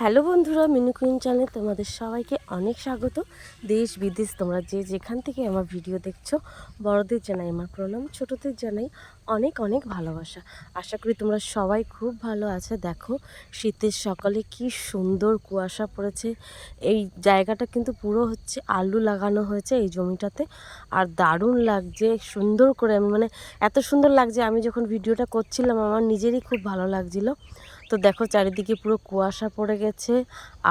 Hello বন্ধুরা, Minu queen channel তোমাদের সবাইকে অনেক স্বাগত। দেশ, বিদেশ, তোমরা যে যেখান থেকে আমার ভিডিও দেখছ, বড়দের জানাই আমার প্রণাম, ছোটদের জানাই অনেক অনেক ভালোবাসা। আশা করি তোমরা সবাই খুব ভালো আছে। দেখো, শীতের সকালে কি সুন্দর কুয়াশা পড়েছে। এই জায়গাটা কিন্তু পুরো হচ্ছে আলু লাগানো হয়েছে এই জমিটাতে। আর দারুণ লাগছে, সুন্দর করে আমি মানে এত সুন্দর লাগছে, আমি যখন ভিডিওটা করছিলাম, আমার নিজেরই খুব ভালো লাগছিল। তো দেখো চারিদিকে পুরো কুয়াশা পড়ে গেছে,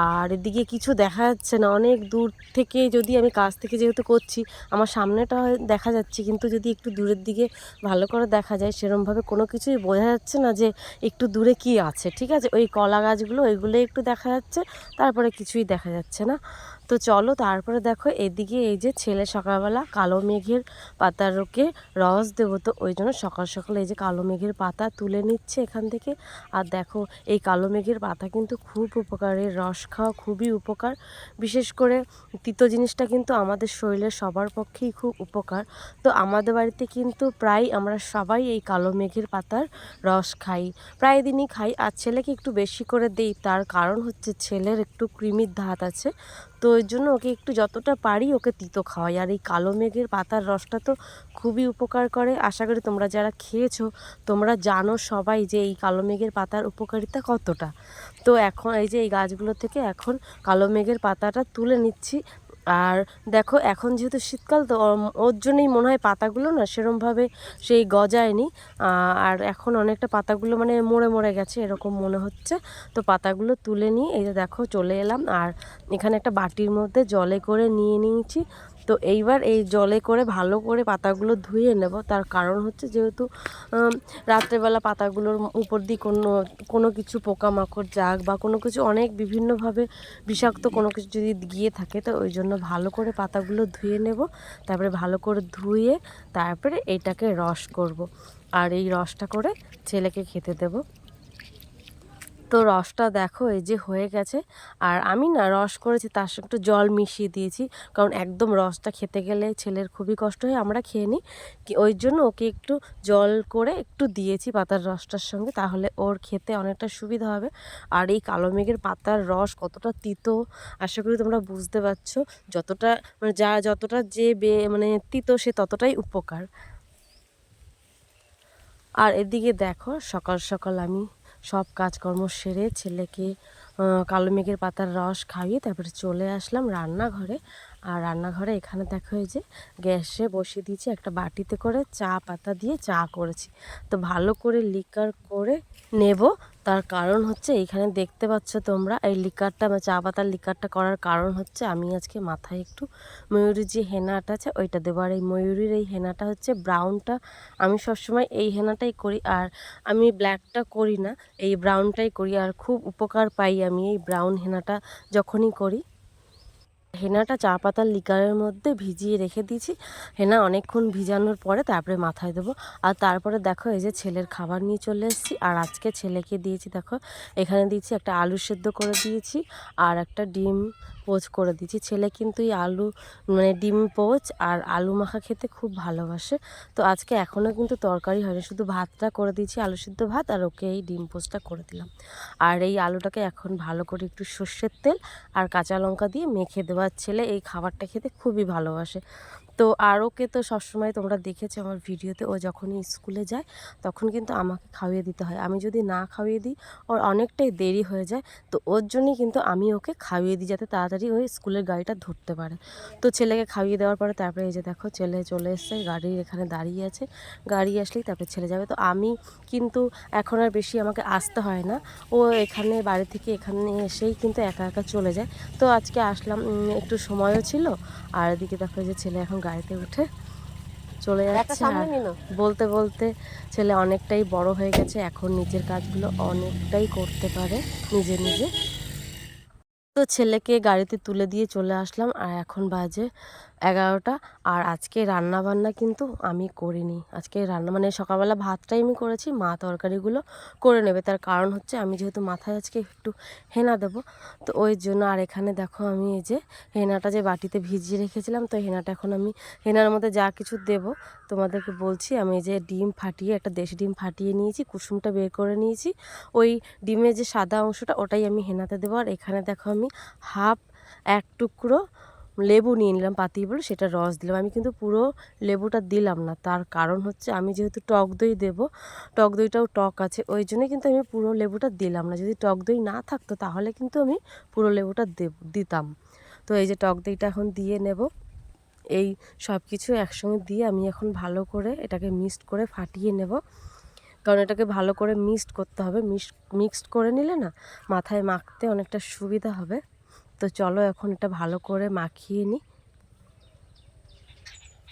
আর এদিকে কিছু দেখা যাচ্ছে না। অনেক দূর থেকে যদি আমি কাছ থেকে যেহেতু করছি, আমার সামনেটা দেখা যাচ্ছে, কিন্তু যদি একটু দূরের দিকে ভালো করে দেখা যায়, সেরমভাবে কোনো কিছুই বোঝা যাচ্ছে না যে একটু দূরে কি আছে, ঠিক আছে? ওই কলা গাছগুলো, ওইগুলোই একটু দেখা যাচ্ছে, তারপরে কিছুই দেখা যাচ্ছে না। তো চলো তারপরে দেখো এদিকে এই যে ছেলে সকালবেলা কালো মেঘের পাতার রোকে রস দেবো। তো ওই জন্য সকাল সকাল এই যে কালো মেঘের পাতা তুলে নিচ্ছে এখান থেকে। আর দেখো এই কালো মেঘের পাতা কিন্তু খুব উপকারের রস খাওয়া খুবই উপকার। বিশেষ করে তিতো জিনিসটা কিন্তু আমাদের শরীরের সবার পক্ষেই খুব উপকার। তো আমাদের বাড়িতে কিন্তু প্রায় আমরা সবাই এই কালো মেঘের পাতার রস খাই, প্রায় দিনই খাই। আর ছেলেকে একটু বেশি করে দেই, তার কারণ হচ্ছে ছেলের একটু কৃমির ধাত আছে। তো ওই জন্য ওকে একটু যতটা পারি ওকে তিতো খাওয়াই। আর এই কালো মেঘের পাতার রসটা তো খুবই উপকার করে। আশা করি তোমরা যারা খেয়েছো, তোমরা জানো সবাই যে এই কালো মেঘের পাতার উপকারিতা কতটা। তো এখন এই যে এই গাছগুলো থেকে এখন কালো মেঘের পাতাটা তুলে নিচ্ছি। আর দেখো, এখন যেহেতু শীতকাল, তো ওর- জন্যই মনে হয় পাতাগুলো না সেরমভাবে সেই গজায়নি। আর এখন অনেকটা পাতাগুলো মানে মরে মরে গেছে, এরকম মনে হচ্ছে। তো পাতাগুলো তুলে নিয়ে এই যে দেখো, চলে এলাম। আর এখানে একটা বাটির মধ্যে জলে করে নিয়ে নিয়েছি। তো এইবার এই জলে করে ভালো করে পাতাগুলো ধুয়ে নেব। তার কারণ হচ্ছে যেহেতু রাত্রেবেলা পাতাগুলোর উপর দিয়ে কোনো কোনো কিছু পোকামাকড় যাক বা কোনো কিছু অনেক বিভিন্নভাবে বিষাক্ত কোনো কিছু যদি গিয়ে থাকে, তো ওই জন্য ভালো করে পাতাগুলো ধুয়ে নেব। তারপরে ভালো করে ধুয়ে তারপরে এটাকে রস করব। আর এই রসটা করে ছেলেকে খেতে দেবো। তো রসটা দেখো, এই যে হয়ে গেছে। আর আমি না রস করেছি, তার সঙ্গে একটু জল মিশিয়ে দিয়েছি। কারণ একদম রসটা খেতে গেলে ছেলের খুবই কষ্ট হয়, আমরা খেয়ে নিই। কি- ওই জন্য ওকে একটু জল করে একটু দিয়েছি পাতার রসটার সঙ্গে, তাহলে ওর খেতে অনেকটা সুবিধা হবে। আর এই কালো মেঘের পাতার রস কতটা তিতো, আশা করি তোমরা বুঝতে পারছ। যতটা মানে যা, যতটা যে বে মানে তিতো, সে ততটাই উপকার। আর এদিকে দেখো, সকাল সকাল আমি সব কাজকর্ম সেরে ছেলেকে কালো মেঘের পাতার রস খাইয়ে তারপরে চলে আসলাম রান্নাঘরে। আর রান্নাঘরে এখানে দেখা হয়েছে গ্যাসে বসিয়ে দিয়েছি একটা বাটিতে করে চা পাতা দিয়ে চা করেছি। তো ভালো করে লিকার করে নেব। তার কারণ হচ্ছে এইখানে দেখতে পাচ্ছ তোমরা, এই লিকারটা বা চা পাতার লিকারটা করার কারণ হচ্ছে আমি আজকে মাথায় একটু ময়ূরীর যে হেনাটা আছে ওইটা দেবো। আর এই ময়ূরীর এই হেনাটা হচ্ছে ব্রাউনটা আমি সবসময় এই হেনাটাই করি আর আমি ব্ল্যাকটা করি না, এই ব্রাউনটাই করি। আর খুব উপকার পাই আমি এই ব্রাউন হেনাটা যখনই করি। হেনাটা চা পাতার লিকারের মধ্যে ভিজিয়ে রেখে দিয়েছি। হেনা অনেকক্ষণ ভিজানোর পরে তারপরে মাথায় দেবো। আর তারপরে দেখো এই যে ছেলের খাবার নিয়ে চলে এসেছি। আর আজকে ছেলেকে দিয়েছি, দেখো, এখানে দিয়েছি একটা আলু সেদ্ধ করে দিয়েছি আর একটা ডিম পোচ করে দিচ্ছি ছেলে কিন্তু এই আলু মানে ডিম পোচ আর আলু মাখা খেতে খুব ভালোবাসে। তো আজকে এখনও কিন্তু তরকারি হয়নি, শুধু ভাতটা করে দিয়েছি, আলু সিদ্ধ ভাত আর ওকে এই ডিম পোচটা করে দিলাম। আর এই আলুটাকে এখন ভালো করে একটু সর্ষের তেল আর কাঁচা লঙ্কা দিয়ে মেখে দেওয়ার ছেলে এই খাবারটা খেতে খুবই ভালোবাসে। তো আর ওকে তো সবসময় তোমরা দেখেছ আমার ভিডিওতে, ও যখনই স্কুলে যায় তখন কিন্তু আমাকে খাইয়ে দিতে হয়। আমি যদি না খাইয়ে দিই, ওর অনেকটাই দেরি হয়ে যায়, তো ওর জন্যই কিন্তু আমি ওকে খাইয়ে দিই যাতে তাড়াতাড়ি ওই স্কুলের গাড়িটা ধরতে পারে। তো ছেলেকে খাইয়ে দেওয়ার পরে তারপরে এই যে দেখো ছেলে চলে এসছে গাড়ির এখানে দাঁড়িয়ে আছে, গাড়ি আসলেই তারপরে ছেলে যাবে। তো আমি কিন্তু এখন আর বেশি আমাকে আসতে হয় না। ও এখানে বাড়ি থেকে এখানে এসেই কিন্তু একা একা চলে যায়। তো আজকে আসলাম একটু সময়ও ছিল, আর এদিকে দেখো যে ছেলে এখন গাড়িতে উঠে চলে যাচ্ছে। আর বলতে বলতে ছেলে অনেকটাই বড় হয়ে গেছে এখন নিজের কাজগুলো অনেকটাই করতে পারে নিজে নিজে। তো ছেলেকে গাড়িতে তুলে দিয়ে চলে আসলাম আর এখন বাজে এগারোটা আর আজকে রান্না বান্না কিন্তু আমি করিনি। আজকে রান্না মানে সকালবেলা ভাতটাই আমি করেছি, মা তরকারিগুলো করে নেবে। তার কারণ হচ্ছে আমি যেহেতু মাথায় আজকে একটু হেনা দেবো, তো ওই জন্য আর এখানে দেখো আমি এই যে হেনাটা যে বাটিতে ভিজিয়ে রেখেছিলাম, তো হেনাটা এখন আমি হেনার মধ্যে যা কিছু দেব তোমাদেরকে বলছি। আমি যে ডিম ফাটিয়ে, একটা দেশি ডিম ফাটিয়ে নিয়েছি, কুসুমটা বের করে নিয়েছি। ওই ডিমের যে সাদা অংশটা ওটাই আমি হেনাতে দেবো। আর এখানে দেখো আমি হাফ এক টুকরো লেবু নিয়ে নিলাম পাতি বলে সেটা রস দিলাম। আমি কিন্তু পুরো লেবুটা দিলাম না। তার কারণ হচ্ছে আমি যেহেতু টক দই দেব, টক দইটাও টক আছে, ওই জন্যই কিন্তু আমি পুরো লেবুটা দিলাম না। যদি টক দই না থাকতো, তাহলে কিন্তু আমি পুরো লেবুটা দেব, দিতাম। তো এই যে টক দইটা এখন দিয়ে নেব। এই সব কিছু একসঙ্গে দিয়ে আমি এখন ভালো করে এটাকে মিক্সড করে ফাটিয়ে নেব। কারণ এটাকে ভালো করে মিক্সড করতে হবে। মিক্সড করে নিলে না মাথায় মাখতে অনেকটা সুবিধা হবে। তো চলো এখন এটা ভালো করে মাখিয়ে নিই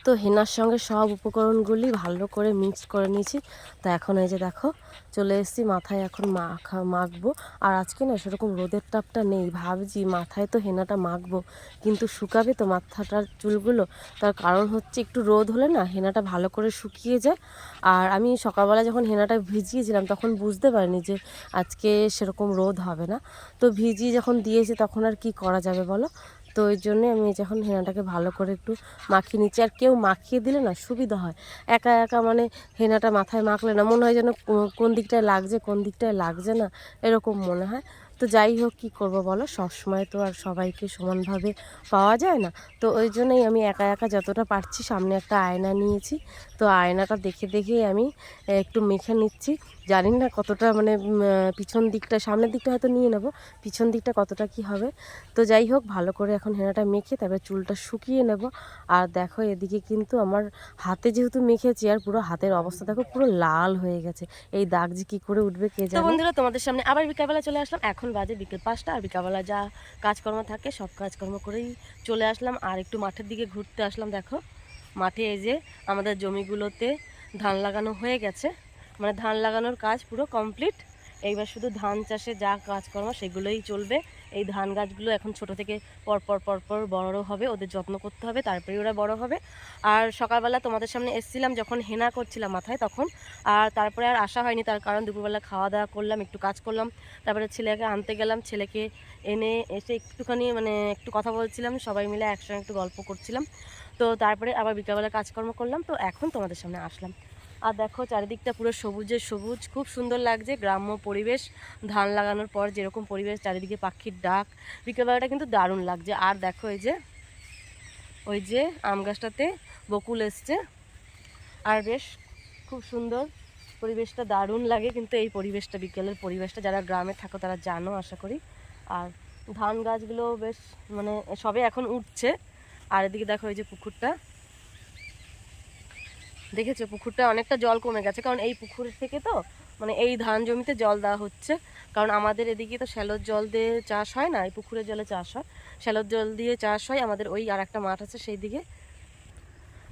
তো হেনার সঙ্গে সব উপকরণগুলি ভালো করে মিক্স করে নিয়েছি। তো এখন এই যে দেখো, চলে এসেছি, মাথায় এখন মাখা, মাখবো। আর আজকে না সেরকম রোদের তাপটা নেই, ভাবছি মাথায় তো হেনাটা মাখবো। কিন্তু শুকাবে তো মাথাটার চুলগুলো। তার কারণ হচ্ছে একটু রোদ হলে না হেনাটা ভালো করে শুকিয়ে যায়। আর আমি সকালবেলা যখন হেনাটা ভিজিয়েছিলাম তখন বুঝতে পারিনি যে আজকে সেরকম রোদ হবে না। তো ভিজিয়ে যখন দিয়েছি তখন আর কি করা যাবে বলো? তো ওই জন্যে আমি যখন হেনাটাকে ভালো করে একটু মাখিয়ে নিচ্ছি, আর কেউ মাখিয়ে দিলে না সুবিধা হয়। একা একা মানে হেনাটা মাথায় মাখলে না, মনে হয় যেন কোন দিকটায় লাগছে, কোন দিকটায় লাগছে না, এরকম মনে হয়। তো যাই হোক, কী করব বলো? সবসময় তো আর সবাইকে সমানভাবে পাওয়া যায় না। তো ওই জন্যই আমি একা একা যতটা পারছি সামনে একটা আয়না নিয়েছি। তো আয়নাটা দেখে দেখেই আমি একটু মেখে নিচ্ছি। জানি না কতটা মানে পিছন দিকটা সামনের দিকটা হয়তো নিয়ে নেব পিছন দিকটা কতটা কি হবে। তো যাই হোক ভালো করে এখন হেনাটা মেখে তারপরে চুলটা শুকিয়ে নেব। আর দেখো এদিকে কিন্তু আমার হাতে যেহেতু মেখেছি আর পুরো হাতের অবস্থা দেখো পুরো লাল হয়ে গেছে। এই দাগ যে কী করে উঠবে কে জানে? বন্ধুরা তোমাদের সামনে আবার বিকালবেলা চলে আসলাম। এখন বাজে বিকেল পাঁচটা আর বিকালবেলা যা কাজকর্ম থাকে সব কাজকর্ম করেই চলে আসলাম। আর একটু মাঠের দিকে ঘুরতে আসলাম দেখো। মাঠে এই যে আমাদের জমিগুলোতে ধান লাগানো হয়ে গেছে। মানে ধান লাগানোর কাজ পুরো কমপ্লিট। এইবার শুধু ধান চাষে যা কাজকর্ম সেগুলোই চলবে। এই ধান গাছগুলো এখন ছোট থেকে পরপর পরপর বড় হবে, ওদের যত্ন করতে হবে তারপরে ওরা বড় হবে। আর সকালবেলা তোমাদের সামনে এসছিলাম, যখন হেনা করছিলাম মাথায় তখন, আর তারপরে আর আসা হয়নি, তার কারণ দুপুরবেলা খাওয়া দাওয়া করলাম, একটু কাজ করলাম, তারপরে ছেলেকে আনতে গেলাম, ছেলেকে এনে এসে একটুখানি মানে একটু কথা বলছিলাম, সবাই মিলে একসঙ্গে একটু গল্প করছিলাম। তো তারপরে আবার বিকালবেলা কাজকর্ম করলাম, তো এখন তোমাদের সামনে আসলাম। আর দেখো চারিদিকটা পুরো সবুজে সবুজ, খুব সুন্দর লাগছে। গ্রাম্য পরিবেশ, ধান লাগানোর পর যেরকম পরিবেশ, চারিদিকে পাখির ডাক। বিকেলবেলাটা কিন্তু দারুণ লাগছে। আর দেখো এই যে, ওই যে আম গাছটাতে বকুল এসছে। আর বেশ খুব সুন্দর পরিবেশটা, দারুণ লাগে কিন্তু এই পরিবেশটা, বিকেলের পরিবেশটা। যারা গ্রামে থাকো তারা জানো, আশা করি। আর ধান গাছগুলো বেশ মানে সবে এখন উঠছে। আর এদিকে দেখো এই যে পুকুরটা। দেখেছ পুকুরটা অনেকটা জল কমে গেছে, কারণ এই পুকুর থেকে তো মানে এই ধান জমিতে জল দেওয়া হচ্ছে। কারণ আমাদের এদিকে তো শ্যালোর জল দিয়ে চাষ হয় না, এই পুকুরের জলে চাষ হয়। শ্যালোর জল দিয়ে চাষ হয়, আমাদের ওই আর একটা মাঠ আছে সেই দিকে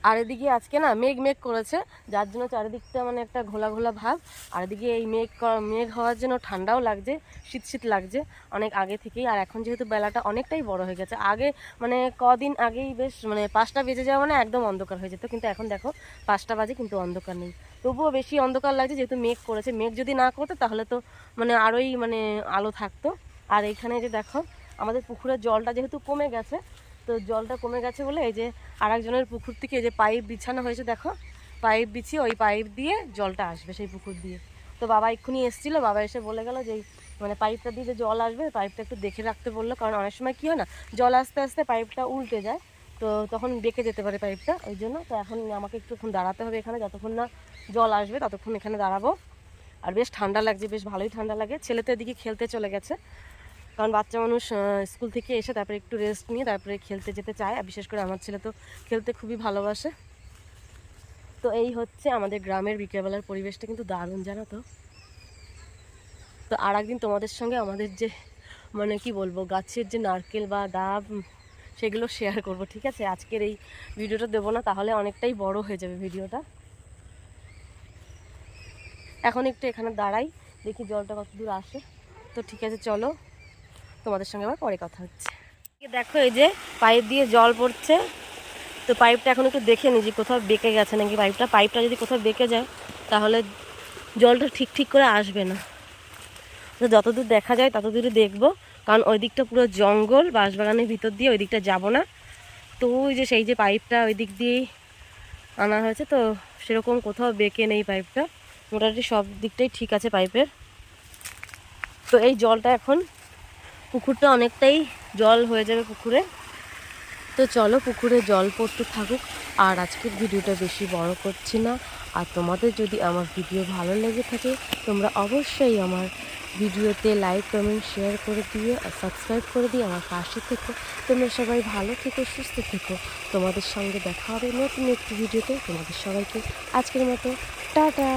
আর এদিকে আজকে না মেঘ মেঘ করেছে, যার জন্য চারিদিকটা মানে একটা ঘোলা ঘোলা ভাব। আর এদিকে এই মেঘ মেঘ হওয়ার জন্য ঠান্ডাও লাগছে, শীত শীত লাগছে অনেক আগে থেকেই। আর এখন যেহেতু বেলাটা অনেকটাই বড় হয়ে গেছে, আগে মানে কদিন আগেই বেশ মানে পাঁচটা বেজে যাওয়া মানে একদম অন্ধকার হয়ে যেত, কিন্তু এখন দেখো পাঁচটা বাজে কিন্তু অন্ধকার নেই। তবুও বেশি অন্ধকার লাগছে যেহেতু মেঘ করেছে। মেঘ যদি না করতো তাহলে তো মানে আরোই মানে আলো থাকতো। আর এখানে যে দেখো আমাদের পুকুরের জলটা যেহেতু কমে গেছে তো জলটা কমে গেছে বলে এই যে আর একজনের পুকুর থেকে এই যে পাইপ বিছানো হয়েছে, দেখো। পাইপ বিছিয়ে ওই পাইপ দিয়ে জলটা আসবে সেই পুকুর দিয়ে। তো বাবা এক্ষুনি এসেছিল, বাবা এসে বলে গেল যে মানে পাইপটা দিয়ে যে জল আসবে, পাইপটা একটু দেখে রাখতে বলল। কারণ অনেক সময় কী হয় না, জল আস্তে আস্তে পাইপটা উল্টে যায়, তো তখন বেঁকে যেতে পারে পাইপটা, ওই জন্য। তো এখন আমাকে একটুক্ষণ দাঁড়াতে হবে এখানে, যতক্ষণ না জল আসবে ততক্ষণ এখানে দাঁড়াবো। আর বেশ ঠান্ডা লাগছে, বেশ ভালোই ঠান্ডা লাগে। ছেলে তো এদিকে খেলতে চলে গেছে। কারণ বাচ্চা মানুষ স্কুল থেকে এসে তারপরে একটু রেস্ট নিয়ে তারপরে খেলতে যেতে চায়। আর বিশেষ করে আমার ছেলে তো খেলতে খুবই ভালোবাসে। তো এই হচ্ছে আমাদের গ্রামের বিকেলবেলার পরিবেশটা কিন্তু দারুণ, জানো তো। তো আর একদিন তোমাদের সঙ্গে আমাদের যে মানে কি বলব, গাছের যে নারকেল বা ডাব সেগুলো শেয়ার করব, ঠিক আছে? আজকের এই ভিডিওটা দেবো না, তাহলে অনেকটাই বড় হয়ে যাবে ভিডিওটা। এখন একটু এখানে দাঁড়াই, দেখি জলটা কত দূর আসে। তো ঠিক আছে, চলো। তোমাদের সঙ্গে আবার পরে কথা হচ্ছে। দেখো এই যে পাইপ দিয়ে জল পড়ছে। তো পাইপটা এখন একটু দেখে নিই যে কোথাও বেঁকে গেছে নাকি পাইপটা। পাইপটা যদি কোথাও বেঁকে যায়, তাহলে জলটা ঠিক ঠিক করে আসবে না। তো যতদূর দেখা যায় ততদূরই দেখব। কারণ ওই দিকটা পুরো জঙ্গল, বাঁশবাগানের ভিতর দিয়ে ওই দিকটা যাব না। তো ওই যে সেই যে পাইপটা ওই দিক দিয়েই আনা হয়েছে, তো সেরকম কোথাও বেঁকে নেই পাইপটা। মোটামুটি সব দিকটাই ঠিক আছে পাইপের। তো এই জলটা এখন পুকুরটা অনেকটাই জল হয়ে যাবে পুকুরে। তো চলো পুকুরে জল পড়তে থাকুক। আর আজকের ভিডিওটা বেশি বড় করছি না। আর তোমাদের যদি আমার ভিডিও ভালো লেগে থাকে, তোমরা অবশ্যই আমার ভিডিওতে লাইক কমেন্ট শেয়ার করে দিও আর সাবস্ক্রাইব করে দিও আমার পাশে থেকো। তোমরা সবাই ভালো থেকো, সুস্থ থেকো। তোমাদের সঙ্গে দেখা হবে নতুন একটি ভিডিওতে। তোমাদের সবাইকে আজকের মতো, টাটা!